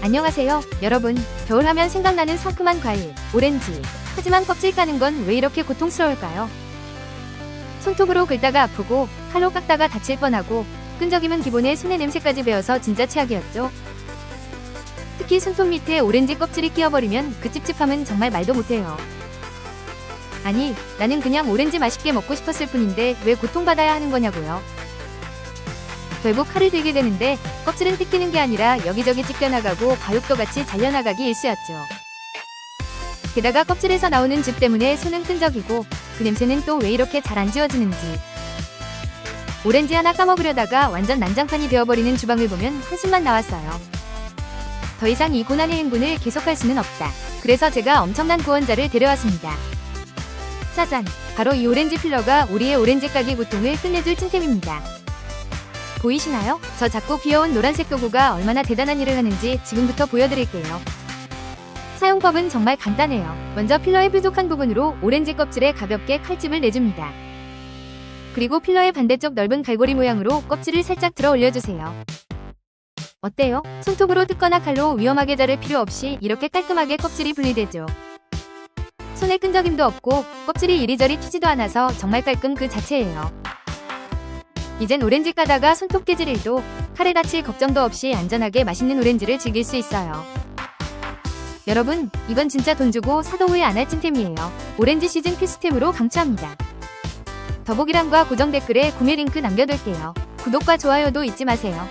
안녕하세요, 여러분. 겨울하면 생각나는 상큼한 과일, 오렌지. 하지만 껍질 까는 건 왜 이렇게 고통스러울까요? 손톱으로 긁다가 아프고, 칼로 깎다가 다칠 뻔하고, 끈적임은 기본에 손의 냄새까지 배어서 진짜 최악이었죠. 특히 손톱 밑에 오렌지 껍질이 끼어버리면 그 찝찝함은 정말 말도 못해요. 아니, 나는 그냥 오렌지 맛있게 먹고 싶었을 뿐인데 왜 고통받아야 하는 거냐고요. 결국 칼을 들게 되는데 껍질은 뜯기는 게 아니라 여기저기 찢겨나가고 과육도 같이 잘려나가기 일쑤였죠. 게다가 껍질에서 나오는 즙 때문에 손은 끈적이고 그 냄새는 또 왜 이렇게 잘 안 지워지는지. 오렌지 하나 까먹으려다가 완전 난장판이 되어버리는 주방을 보면 한숨만 나왔어요. 더 이상 이 고난의 행군을 계속할 수는 없다. 그래서 제가 엄청난 구원자를 데려왔습니다. 짜잔! 바로 이 오렌지 필러가 우리의 오렌지 까기 고통을 끝내줄 찐템입니다. 보이시나요? 저 작고 귀여운 노란색 도구가 얼마나 대단한 일을 하는지 지금부터 보여드릴게요. 사용법은 정말 간단해요. 먼저 필러의 뾰족한 부분으로 오렌지 껍질에 가볍게 칼집을 내줍니다. 그리고 필러의 반대쪽 넓은 갈고리 모양으로 껍질을 살짝 들어 올려주세요. 어때요? 손톱으로 뜯거나 칼로 위험하게 자를 필요 없이 이렇게 깔끔하게 껍질이 분리되죠. 손에 끈적임도 없고 껍질이 이리저리 튀지도 않아서 정말 깔끔 그 자체예요. 이젠 오렌지 까다가 손톱 깨질 일도 칼에 다칠 걱정도 없이 안전하게 맛있는 오렌지를 즐길 수 있어요. 여러분, 이건 진짜 돈 주고 사도 후회 안 할 찐템이에요. 오렌지 시즌 필수템으로 강추합니다. 더보기란과 고정 댓글에 구매 링크 남겨둘게요. 구독과 좋아요도 잊지 마세요.